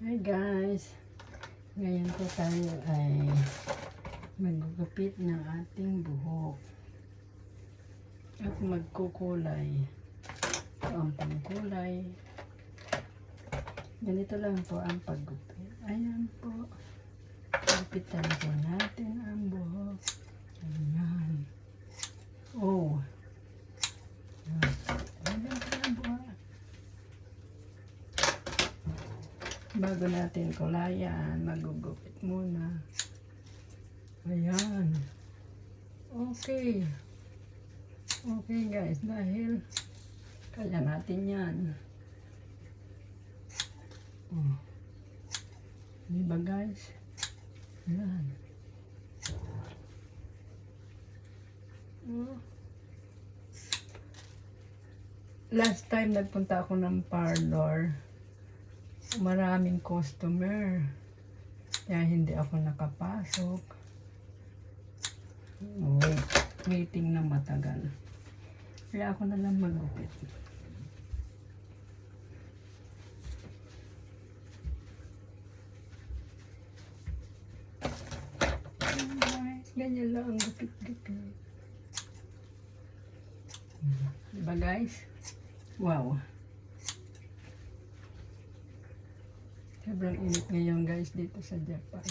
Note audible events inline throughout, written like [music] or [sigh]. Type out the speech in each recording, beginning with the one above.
Hi guys! Ngayon po tayo ay magugupit ng ating buhok at magkukulay. Ito ang pangkulay. Ganito lang po ang paggupit. Ayan po. Gupitan po natin ang buhok. Ayan. Oh. Ayan. Ayan po ang buhok. Bago natin kulayan, magugupit muna. Ayan. Okay. Okay guys, dahil kaya natin yan. Oh. Di ba guys? Ayan. Oh. Last time nagpunta ako ng parlor, maraming customer. Kaya hindi ako nakapasok. Wait, waiting na matagal. Kaya ako na lang magupit. Guys, ganyan lang ang gupit-gupit. Diba guys? Wow. Sobrang init ngayon guys dito sa Japan.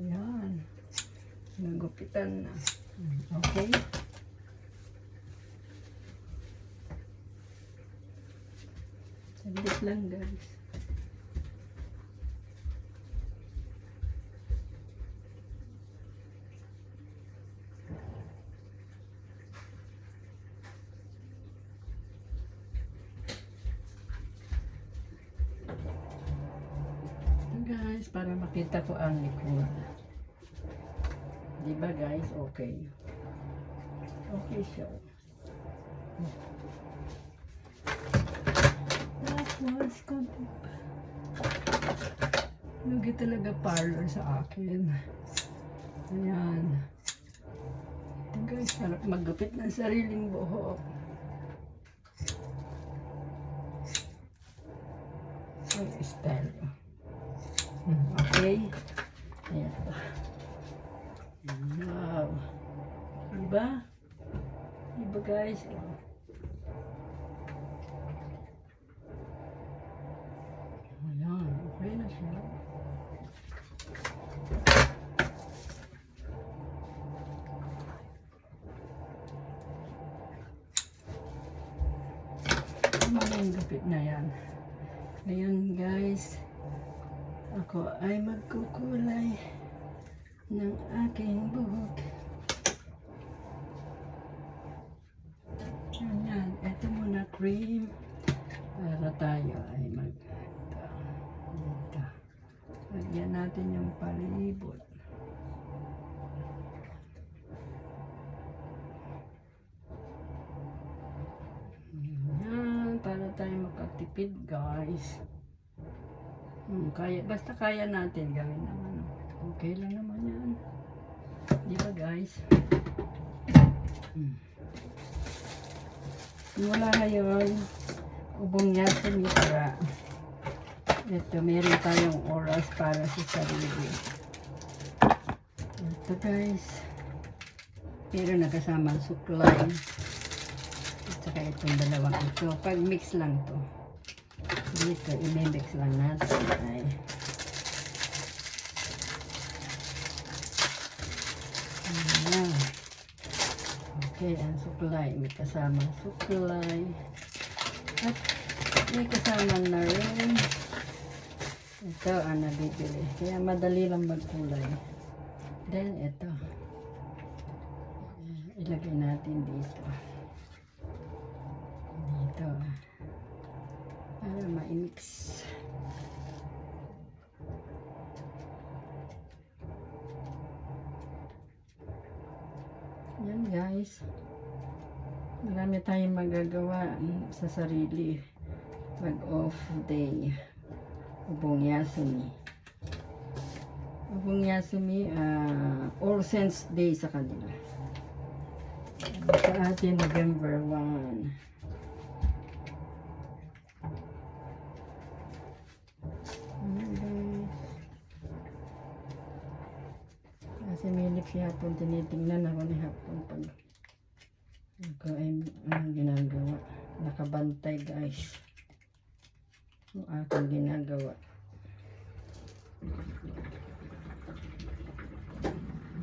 Ayan. Nagupitan na. Okay. Saglit lang guys. Ito guys, para makita ko ang likod. Di ba guys? Okay. Okay siya. Tapos, konti pa. Lugi talaga parlor sa akin. Ayan. Ito guys, sarap maggupit ng sariling buhok. Ang style. Okay. Ayan. Wow. Diba? Diba guys? Ayan, okay na siya. Maraming gupit na yan. Ngayon guys, ako ay magkukulay ng aking buhok. Yan, ito muna cream para tayo ay mag ito, ito. Lagyan natin yung palibot. Yan, para tayo makatipid guys. Hmm, kaya, basta kaya natin gawin naman. Okay lang naman yan. Di ba guys? Hmm. Mula ngayon, ubong yasin para ito, meron tayong oras para sa sarili. Ito guys, meron na kasama ang suklay. At saka itong dalawang ito. Pag mix lang to. Dito, i-mix lang natin. Ay. Ayan. Okay, ang suklay. May kasamang suklay. At may kasama na rin. Ito ang nabibili. Kaya madali lang magkulay. Then, ito. Ilagay natin dito. Dito. Para ma-mix. Yan guys. Marami tayong magagawa sa sarili. Pag off day. Ubong Yasumi. Ubong Yasumi, ah, All Saints Day sa kanila. Sa atin, November 1. And then, Lips si hapon, tinitingnan ako ni hapon pag ako ay ano ginagawa. Nakabantay guys. Yung aking ginagawa.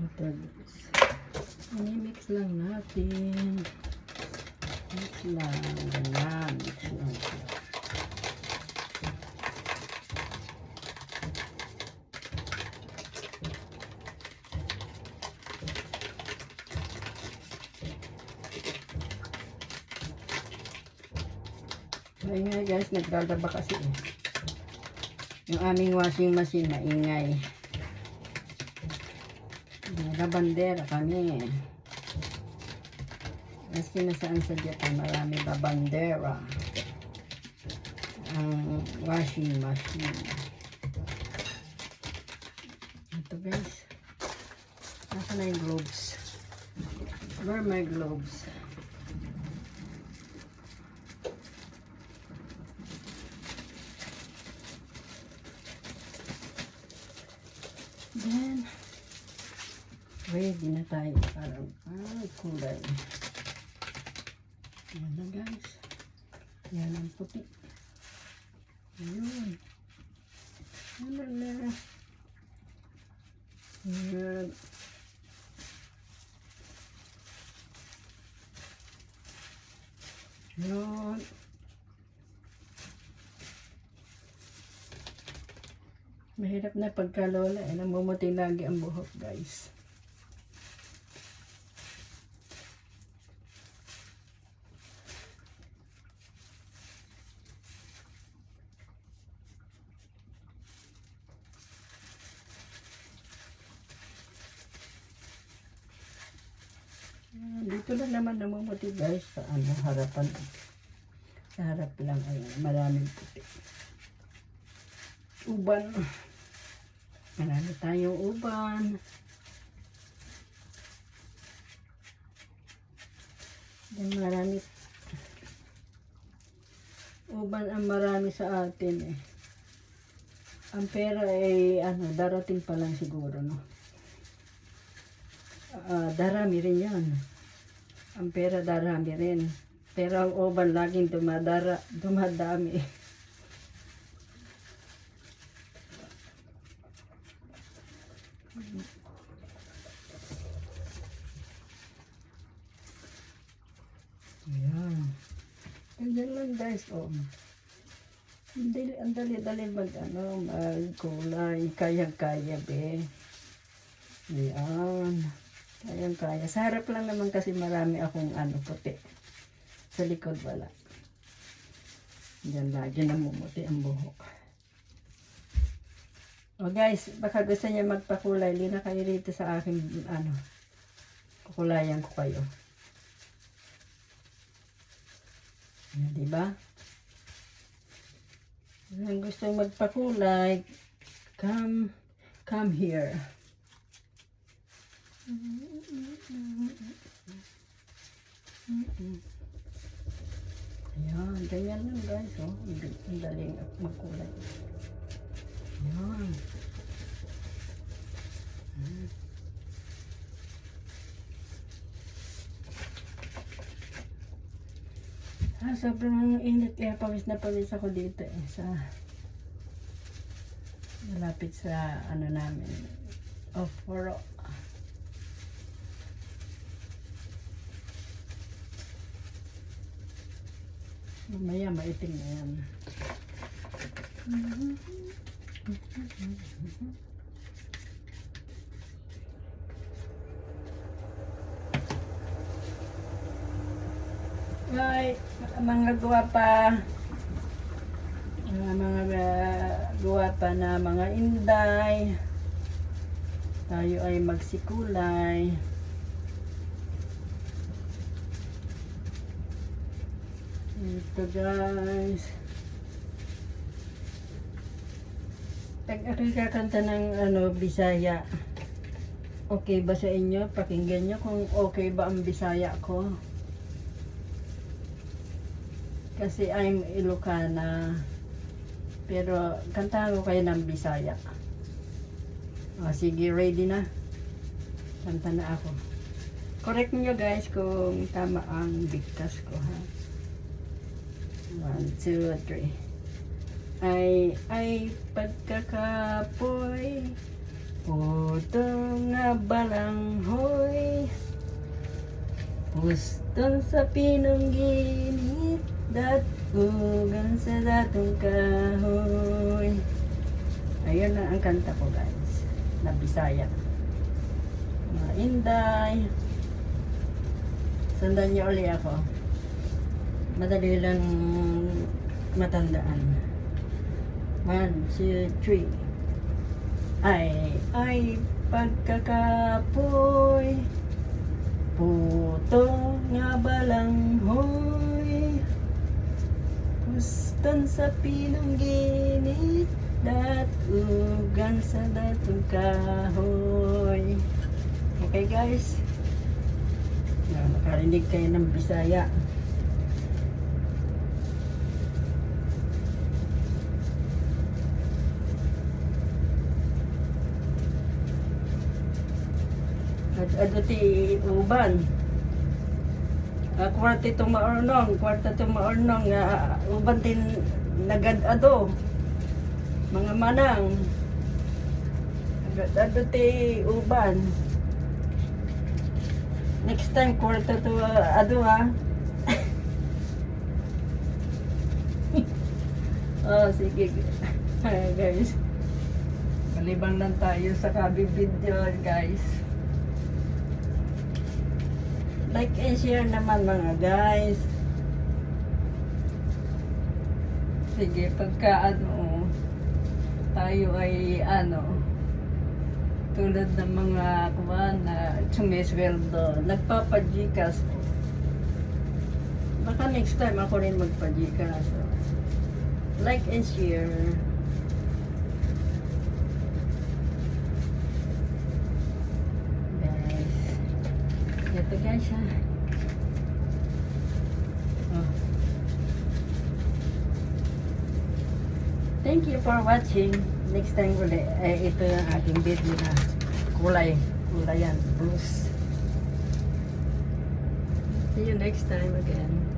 Ito guys. Ini-mix lang natin. Mix lang. Ganyan. Mix lang Maingay guys, nagdadaba kasi eh. Yung aming washing machine maingay. Nagabandera kami. Maski nasaan sa Japan, marami babandera. Ang washing machine. Ito guys. Nasa na yung globes? Where my globes? Then, ready na tayo para ah, kulay. Yan na guys. Yan ang puti. Ayun. Ano na. Yan. Yun. Mahirap na pagkalola eh. Namumuti lagi ang buhok guys. Ah, Dito lang namumuti guys sa ano, harapan. Sa harap lang ay maraming puti. Uban. Marami tayong uban. Yan marami. Uban ang marami sa atin eh. Ang pera ay ano, darating pa lang siguro no. Ah, darami rin yan. Ang pera darami rin. Pero ang uban laging dumadara, dumadami. Ayan. Ganyan lang guys, oh. Ang dali, ang dali-dali mag, ano, magkulay. Kayang-kaya, be. Ayan. Kayang-kaya. Sa harap lang naman kasi marami akong, ano, puti. Sa likod wala. Diyan lagi namumuti ang buhok. O guys, baka gusto niya magpakulay, lina kayo rito sa aking, ano, kukulayan ko kayo. Yan, di ba? Kung gusto magpakulay, come, come here. Ayan, ganyan lang guys, oh. Ang dal- Ang daling magkulay. Ayan. Hmm. Ah, sobrang init kaya pawis na pawis ako dito eh sa malapit sa ano namin of Foro. Mamaya maitim na yan. Ay, mga guwapa. Mga mga uh, guwapa na mga inday. Tayo ay magsikulay. Ito guys. Tag ako kakanta ng ano, Bisaya. Okay ba sa inyo? Pakinggan nyo kung okay ba ang Bisaya ko. Kasi I'm Ilocana. Pero kantahan ko kayo ng Bisaya. O, sige, ready na. Kanta na ako. Correct niyo guys kung tama ang bigkas ko ha. One, two, three. Ay, ay, pagkakapoy. Puto nga balanghoy. Puston sa pinungginit Datugan sa datong kahoy. Ayun na ang kanta ko guys. Na Bisaya. Mga Inday. Sundan niyo uli ako Madali lang matandaan. One, two, three. Ay, ay, pagkakapoy. Puto nga balanghoy. Pustan sa pinungginit Datugan sa datong kahoy. Okay guys. Na makarinig kayo ng Bisaya ano ti uban. Uh, kwarta itong maornong, kwarta itong maornong, uh, uban tin nagad-ado. Mga manang. Nagad-ado ti uban. Next time, kwarta to uh, ado ha. [laughs] oh, sige. [laughs] guys. Malibang lang tayo sa kabibidyo, guys. Like and share naman mga guys. Sige, pagka ano, tayo ay ano, tulad ng mga kuwan na sumisweldo, nagpapajikas. Baka next time ako rin magpajikas. Like and share. Guys. Guys ha. Oh. Thank you for watching. Next time ulit, eh, ito yung aking video na kulay. Kulay yan, blues. See you next time again.